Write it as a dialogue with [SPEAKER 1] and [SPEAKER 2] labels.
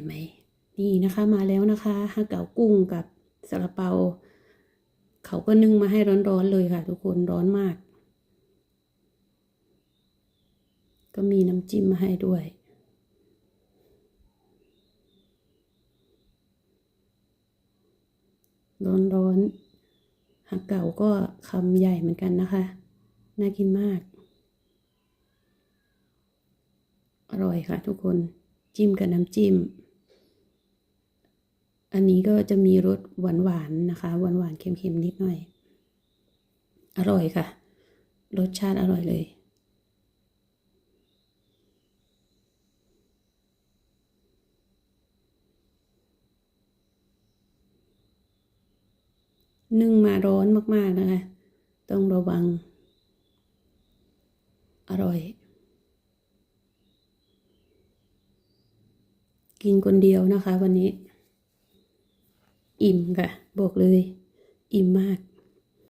[SPEAKER 1] ห็นไหมนี่นะคะมาแล้วนะคะฮาเก๋ากุ้งกับซาลาเปา เขาก็นึ่งมาให้ร้อนๆเลยค่ะ ทุกคนร้อนมาก ก็มีน้ำจิ้มมาให้ด้วยร้อนๆฮาเก๋าก็คำใหญ่เหมือนกันนะคะ น่ากินมาก อร่อยค่ะทุกคนจิ้มกับน้ำจิ้ม อันนี้ก็จะมีรสหวานๆนนะคะ หวานๆเค็มๆนิดหน่อย อร่อยค่ะ รสชาติอร่อยเลย นึ่งมาร้อนมากๆนะคะ ต้องระวัง อร่อยกินคนเดียวนะคะวันนี้ อิ่มค่ะ บอกเลย อิ่มมาก